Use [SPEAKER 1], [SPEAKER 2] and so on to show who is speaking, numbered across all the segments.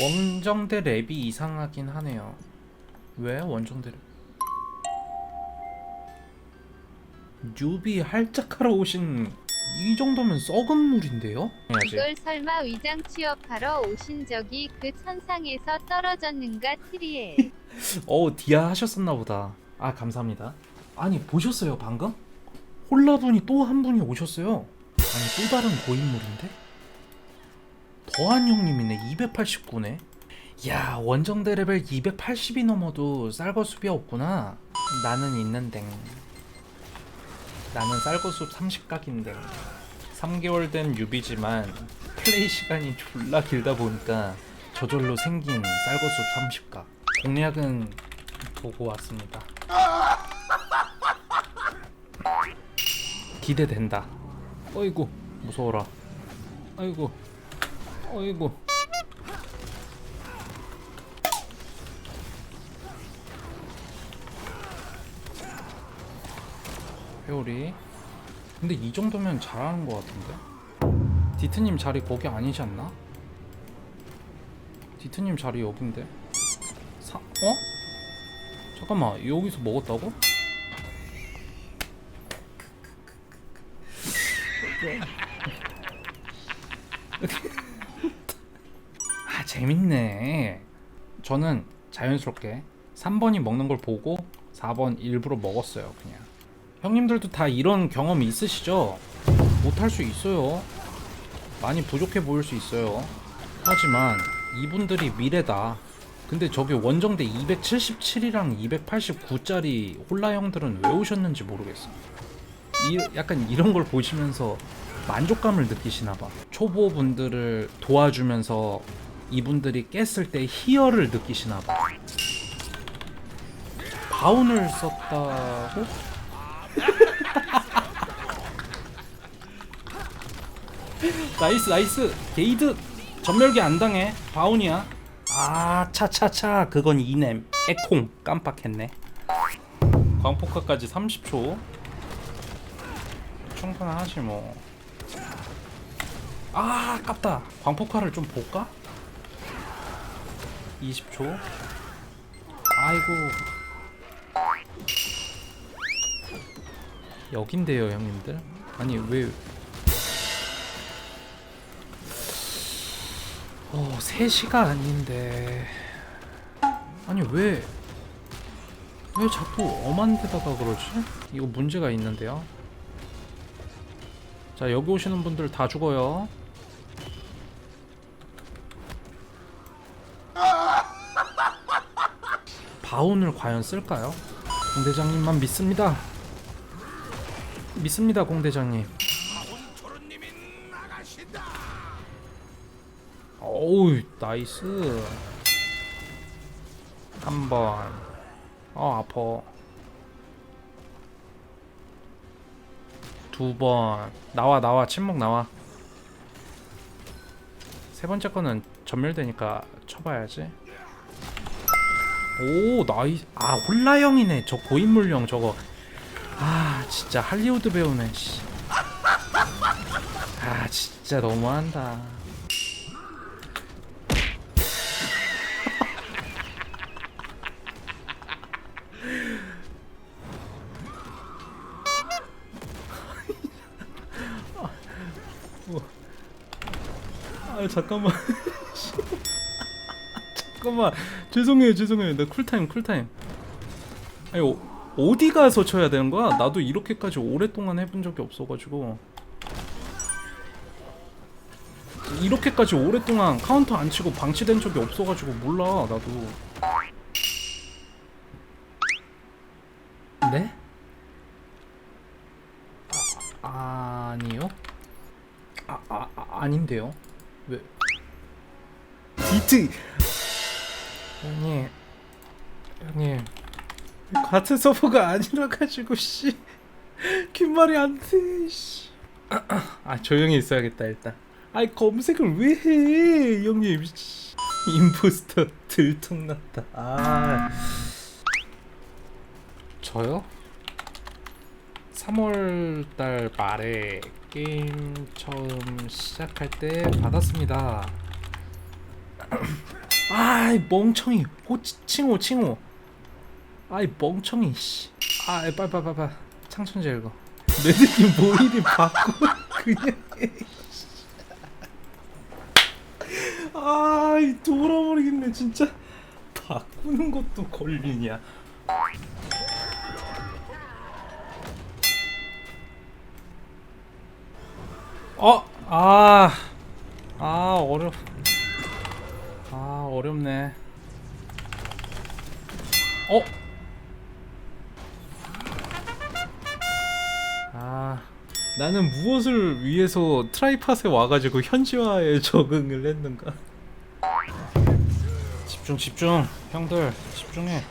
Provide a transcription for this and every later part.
[SPEAKER 1] 원정대 랩이 이상하긴 하네요. 왜 원정대 랩? 뉴비 할짝하러 오신 이 정도면 썩은 물인데요?
[SPEAKER 2] 이걸 설마 위장 취업하러 오신 적이 그 천상에서 떨어졌는가 트리에
[SPEAKER 1] 어 디아 하셨었나 보다. 아 감사합니다. 아니 보셨어요 방금? 홀라분이 또 한 분이 오셨어요. 아니 또 다른 고인물인데? 더한 형님이네 289네. 야 원정대 레벨 280이 넘어도 쌀거숲이 없구나. 나는 있는데. 나는 쌀거숲 30각인데. 3개월 된 유비지만 플레이 시간이 졸라 길다 보니까 저절로 생긴 쌀거숲 30각. 공략은 보고 왔습니다. 기대된다. 어이구 무서워라. 아이고, 어이구. 회오리. 근데 이 정도면 잘하는 것 같은데. 디트님 자리 거기 아니지 않나? 디트님 자리 여긴데. 사, 어? 잠깐만 여기서 먹었다고? 재밌네 저는 자연스럽게 3번이 먹는 걸 보고 4번 일부러 먹었어요 그냥 형님들도 다 이런 경험이 있으시죠? 못할 수 있어요 많이 부족해 보일 수 있어요 하지만 이분들이 미래다 근데 저기 원정대 277이랑 289짜리 홀라 형들은 왜 오셨는지 모르겠어. 이, 약간 이런 걸 보시면서 만족감을 느끼시나 봐. 초보분들을 도와주면서 이분들이 깼을 때 희열을 느끼시나 봐. 바운을 썼다고? 나이스 나이스. 게이드. 전멸기 안 당해. 바운이야. 아 차차차. 그건 이냄. 에콩. 깜빡했네. 광폭화까지 30초. 충분하지 뭐아 아깝다. 광폭화를 좀 볼까? 20초 아이고 여긴데요 형님들 아니 왜 어, 3시가 아닌데. 아니, 왜, 왜 자꾸 엄한 데다가 그러지? 이거 문제가 있는데요. 자, 여기 오시는 분들 다 죽어요. 바운을 과연 쓸까요? 공대장님만 믿습니다. 믿습니다, 공대장님. 어우 나이스 한 번 어 아파 두번 나와 나와 침묵 나와 세 번째 거는 전멸되니까 쳐봐야지. 오 나이 아 홀라형이네. 저 고인물형 저거. 아 진짜 할리우드 배우네 씨. 아 진짜 너무한다. 아 잠깐만 잠깐만. 죄송해요 죄송해요. 나 쿨타임 쿨타임. 아니 어, 어디 가서 쳐야 되는 거야? 나도 이렇게까지 오랫동안 해본 적이 없어가지고. 이렇게까지 오랫동안 카운터 안 치고 방치된 적이 없어가지고 몰라 나도. 네? 아, 아니요? 아, 아, 아 아닌데요? 왜? 디트 형님 형님 같은 서버가 아니라 가지고 씨 귓말이 안돼 씨. 아 조용히 있어야겠다 일단 아이 검색을 왜 해 형님 씨. 임포스터 들통났다 아 저요? 3월달 말에 게임 처음 시작할 때 받았습니다 아이 멍청이. 호 칭호 칭호. 아이 멍청이 씨. 아이 빨빨빨빨 창천재 읽어. 내 느낌 뭐 이리 바꿔? 그냥. 해. 아이 돌아버리겠네 진짜. 바꾸는 것도 걸리냐. 어? 아, 아 어렵, 아 어렵네. 어? 아, 나는 무엇을 위해서 트라이팟에 와가지고 현지화에 적응을 했는가? 집중, 집중, 형들 집중해.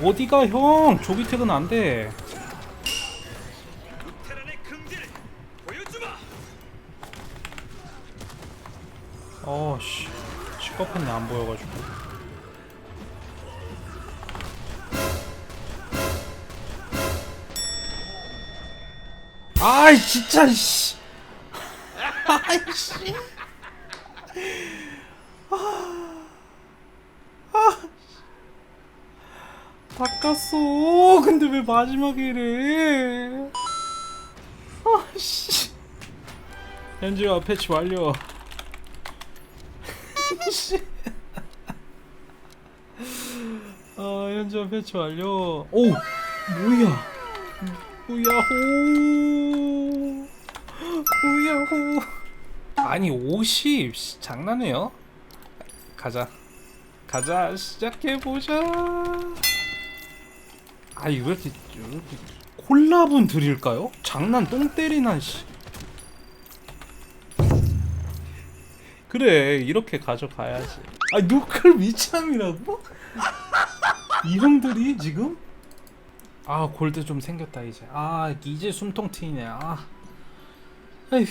[SPEAKER 1] 어디가 형? 조기 퇴근 안 돼. 어씨. 시커팬이 안 보여가지고. 아이 진짜 씨. 아이씨. 아, 바꿨어. 근데 왜 마지막에 이래? 아씨. 현지화 패치 완료 씨. 아 현지화 패치 완료. 오 뭐야? 우야호 우야호. 아니 50 씨, 장난해요? 가자 가자 시작해 보자. 아 이거 왜 이렇게, 콜라분 드릴까요? 장난 똥 때리나 씨. 그래 이렇게 가져가야지 아 누클 미참이라고? 이 형들이 지금? 아 골드 좀 생겼다 이제. 아 이제 숨통 트이네. 아. 에휴